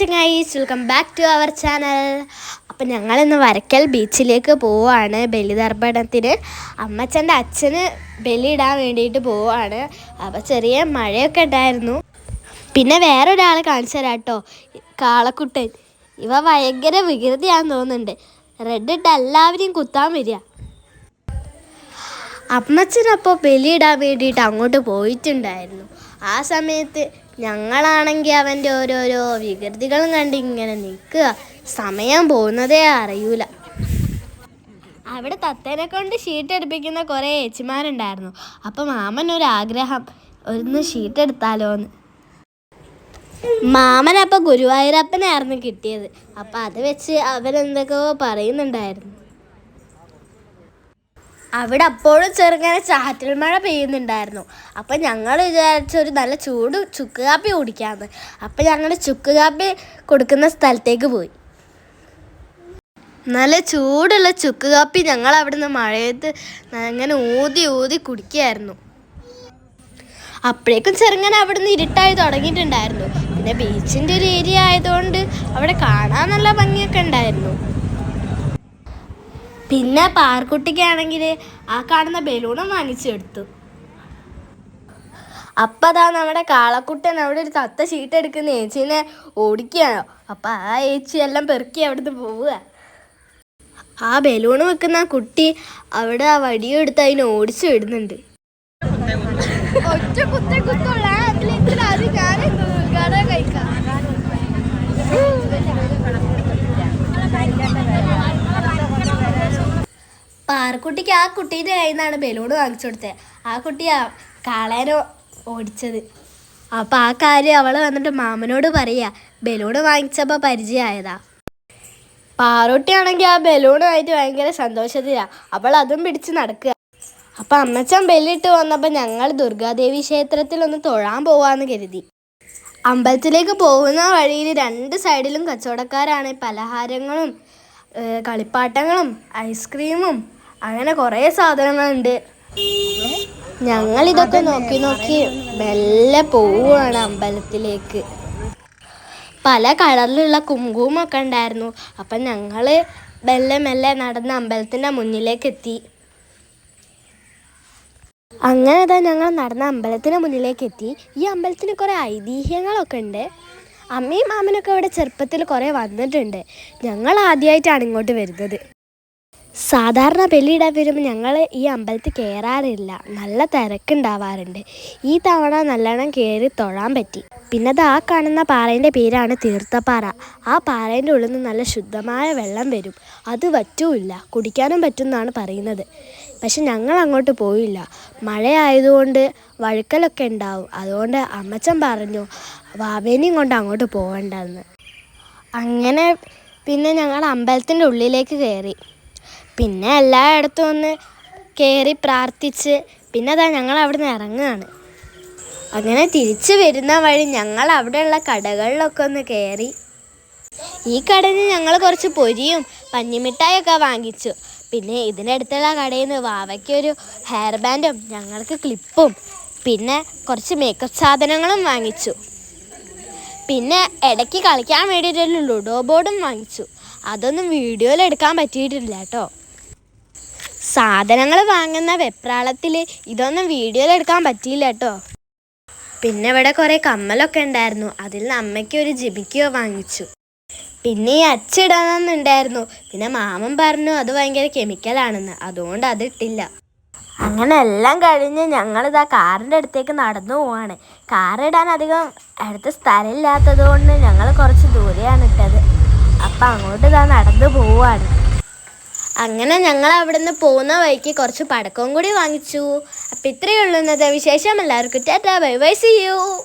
ചങ്ങായിസ് welcome back to our channel അപ്പം ഞങ്ങളിന്ന് വരക്കൽ ബീച്ചിലേക്ക് പോവാണ് ബലിതർപ്പണത്തിന്. അമ്മച്ചന്റെ അച്ഛന് ബലിയിടാൻ വേണ്ടിയിട്ട് പോവുകയാണ് അപ്പം ചെറിയ മഴയൊക്കെ ഉണ്ടായിരുന്നു. പിന്നെ വേറൊരാളെ കാണിച്ചു തരാം കേട്ടോ കാളക്കുട്ടൻ. ഇവ ഭയങ്കര വികൃതിയാന്ന് തോന്നുന്നുണ്ട്. റെഡ് ഇട്ട് എല്ലാവരെയും കുത്താൻ വരിക. അമ്മച്ചനപ്പോൾ ബലിയിടാൻ വേണ്ടിയിട്ട് അങ്ങോട്ട് പോയിട്ടുണ്ടായിരുന്നു. ആ സമയത്ത് ഞങ്ങളാണെങ്കിൽ അവന്റെ ഓരോരോ വികൃതികളും കണ്ട് ഇങ്ങനെ നിൽക്കുക. സമയം പോകുന്നതേ അറിയൂല. അവിടെ തത്തേനെ കൊണ്ട് ഷീറ്റ് എടുപ്പിക്കുന്ന കുറേ ഏച്ചിമാരുണ്ടായിരുന്നു. അപ്പം മാമൻ ഒരു ആഗ്രഹം ഒന്ന് ഷീറ്റ് എടുത്താലോന്ന്. മാമൻ അപ്പോൾ ഗുരുവായൂരപ്പനായിരുന്നു കിട്ടിയത്. അപ്പം അത് വെച്ച് അവരെന്തൊക്കെയോ പറയുന്നുണ്ടായിരുന്നു. അവിടെ അപ്പോഴും ചെറുങ്ങനെ ചാറ്റൽ മഴ പെയ്യുന്നുണ്ടായിരുന്നു. അപ്പം ഞങ്ങൾ വിചാരിച്ചൊരു നല്ല ചൂട് ചുക്ക് കാപ്പി കുടിക്കാമെന്ന് അപ്പം ഞങ്ങൾ ചുക്ക് കാപ്പി കൊടുക്കുന്ന സ്ഥലത്തേക്ക് പോയി. നല്ല ചൂടുള്ള ചുക്ക് കാപ്പി ഞങ്ങൾ അവിടുന്ന് മഴയത്ത് അങ്ങനെ ഊതി ഊതി കുടിക്കുകയായിരുന്നു അപ്പോഴേക്കും ചെറുങ്ങനെ അവിടുന്ന് ഇരുട്ടായി തുടങ്ങിയിട്ടുണ്ടായിരുന്നു. പിന്നെ ബീച്ചിന്റെ ഒരു ഏരിയ ആയതുകൊണ്ട് അവിടെ കാണാൻ നല്ല ഭംഗിയൊക്കെ ഉണ്ടായിരുന്നു. പിന്നെ പാർക്കുട്ടിക്കാണെങ്കിൽ ആ കാണുന്ന ബലൂണും വാങ്ങിച്ചെടുത്തു അപ്പം അതാ നമ്മുടെ കാളക്കുട്ടൻ അവിടെ ഒരു തത്ത ചീട്ടെടുക്കുന്ന ഏച്ചീനെ ഓടിക്കുകയാണ്. അപ്പം ആ ഏച്ചി എല്ലാം പെറുക്കി അവിടുന്ന് പോവുക. ആ ബലൂൺ വെക്കുന്ന കുട്ടി അവിടെ ആ വടിയും എടുത്ത് അതിനെ ഓടിച്ചു വിടുന്നുണ്ട്. ഒറ്റ കുത്തേ കുത്തുള്ള പാറക്കുട്ടിക്ക് ആ കുട്ടീന്റെ കയ്യിൽ നിന്നാണ് ബലൂൺ വാങ്ങിച്ചു കൊടുത്തത് ആ കുട്ടിയാ ആ കാളേനെ ഓടിച്ചത്. അപ്പം ആ കാര്യം അവൾ വന്നിട്ട് മാമനോട് പറയുക ബലൂൺ വാങ്ങിച്ചപ്പോൾ പരിചയമായതാ പാറോട്ടിയാണെങ്കിൽ ആ ബലൂണുമായിട്ട് ഭയങ്കര സന്തോഷത്തിലാണ് അവൾ അതും പിടിച്ച് നടക്കുക. അപ്പം അമ്മച്ചൻ ബെല്ലിട്ട് വന്നപ്പോൾ ഞങ്ങൾ ദുർഗാദേവി ക്ഷേത്രത്തിൽ ഒന്ന് തൊഴാൻ പോവാന്ന് കരുതി. അമ്പലത്തിലേക്ക് പോകുന്ന വഴിയിൽ രണ്ട് സൈഡിലും കച്ചവടക്കാരാണ്. പലഹാരങ്ങളും കളിപ്പാട്ടങ്ങളും ഐസ്ക്രീമും അങ്ങനെ കുറേ സാധനങ്ങളുണ്ട്. ഞങ്ങൾ ഇതൊക്കെ നോക്കി നോക്കി മെല്ലെ പോവുകയാണ് അമ്പലത്തിലേക്ക്. പല കളറിലുള്ള കുങ്കുമൊക്കെ ഉണ്ടായിരുന്നു. അപ്പം ഞങ്ങൾ മെല്ലെ മെല്ലെ നടന്ന് അമ്പലത്തിന്റെ മുന്നിലേക്ക് എത്തി. അങ്ങനെ തന്നെ ഞങ്ങൾ നടന്ന അമ്പലത്തിന് മുന്നിലേക്ക് എത്തി. ഈ അമ്പലത്തിന് കുറേ ഐതിഹ്യങ്ങളൊക്കെ ഉണ്ട്. അമ്മയും മാമനൊക്കെ ഇവിടെ ചെറുപ്പത്തിൽ കുറേ വന്നിട്ടുണ്ട്. ഞങ്ങൾ ആദ്യമായിട്ടാണ് ഇങ്ങോട്ട് വരുന്നത്. സാധാരണ ബലിയിടാൻ വരുമ്പോൾ ഞങ്ങൾ ഈ അമ്പലത്തിൽ കയറാറില്ല നല്ല തിരക്കുണ്ടാവാറുണ്ട്. ഈ തവണ നല്ലോണം കയറി തൊഴാൻ പറ്റി. പിന്നെ അത് ആ കാണുന്ന പാറേന്റെ പേരാണ് തീർത്ഥപ്പാറ. ആ പാറേന്റെ ഉള്ളിൽ നിന്ന് നല്ല ശുദ്ധമായ വെള്ളം വരും. അത് പറ്റൂല്ല കുടിക്കാനും പറ്റുമെന്നാണ് പറയുന്നത്. പക്ഷെ ഞങ്ങൾ അങ്ങോട്ട് പോയില്ല. മഴയായതുകൊണ്ട് വഴുക്കലൊക്കെ ഉണ്ടാവും. അതുകൊണ്ട് അമ്മച്ചൻ പറഞ്ഞു വാവേനെയും കൊണ്ട് അങ്ങോട്ട് പോകണ്ടെന്ന് അങ്ങനെ പിന്നെ ഞങ്ങൾ അമ്പലത്തിന്റെ ഉള്ളിലേക്ക് കയറി പിന്നെ എല്ലായിടത്തും ഒന്ന് കയറി പ്രാർത്ഥിച്ച് പിന്നെ അതാ ഞങ്ങൾ അവിടെ നിന്ന് ഇറങ്ങുകയാണ്. അങ്ങനെ തിരിച്ചു വരുന്ന വഴി ഞങ്ങൾ അവിടെയുള്ള കടകളിലൊക്കെ ഒന്ന് കയറി ഈ കടയിൽ നിന്ന് ഞങ്ങൾ കുറച്ച് പൊരിയും പഞ്ഞിമിഠായൊക്കെ വാങ്ങിച്ചു. പിന്നെ ഇതിനടുത്തുള്ള കടയിൽ നിന്ന് വാവയ്ക്കൊരു ഹെയർ ബാൻഡും ഞങ്ങൾക്ക് ക്ലിപ്പും പിന്നെ കുറച്ച് മേക്കപ്പ് സാധനങ്ങളും വാങ്ങിച്ചു. പിന്നെ ഇടയ്ക്ക് കളിക്കാൻ വേണ്ടിയിട്ടൊരു ലുഡോ ബോർഡും വാങ്ങിച്ചു. അതൊന്നും വീഡിയോയിൽ എടുക്കാൻ പറ്റിയിട്ടില്ല കേട്ടോ. സാധനങ്ങൾ വാങ്ങുന്ന വെപ്രാളത്തിൽ ഇതൊന്നും വീഡിയോയിൽ എടുക്കാൻ പറ്റിയില്ല കേട്ടോ. പിന്നെ ഇവിടെ കുറേ കമ്മലൊക്കെ ഉണ്ടായിരുന്നു. അതിൽ നിന്ന് അമ്മയ്ക്ക് ഒരു ജിമിക്കോ വാങ്ങിച്ചു. പിന്നെ ഈ അച്ചിടണമെന്നുണ്ടായിരുന്നു പിന്നെ മാമൻ പറഞ്ഞു അത് ഭയങ്കര കെമിക്കലാണെന്ന് അതുകൊണ്ട് അത് ഇട്ടില്ല. അങ്ങനെ എല്ലാം കഴിഞ്ഞ് ഞങ്ങളിതാ കാറിന്റെ അടുത്തേക്ക് നടന്നു പോവാണ്. കാറിടാൻ അധികം അടുത്ത സ്ഥലമില്ലാത്തത് കൊണ്ട് ഞങ്ങൾ കുറച്ച് ദൂരെയാണ് ഇട്ടത്. അപ്പം അങ്ങോട്ട് ഇതാ നടന്നു പോവാണ്. അങ്ങനെ ഞങ്ങൾ അവിടെ നിന്ന് പോകുന്ന വഴിക്ക് കുറച്ച് പടക്കവും കൂടി വാങ്ങിച്ചു. അപ്പം ഇത്രയേ ഉള്ളൂ ഇന്നത്തെ വിശേഷം. എല്ലാവർക്കും tata bye bye see you.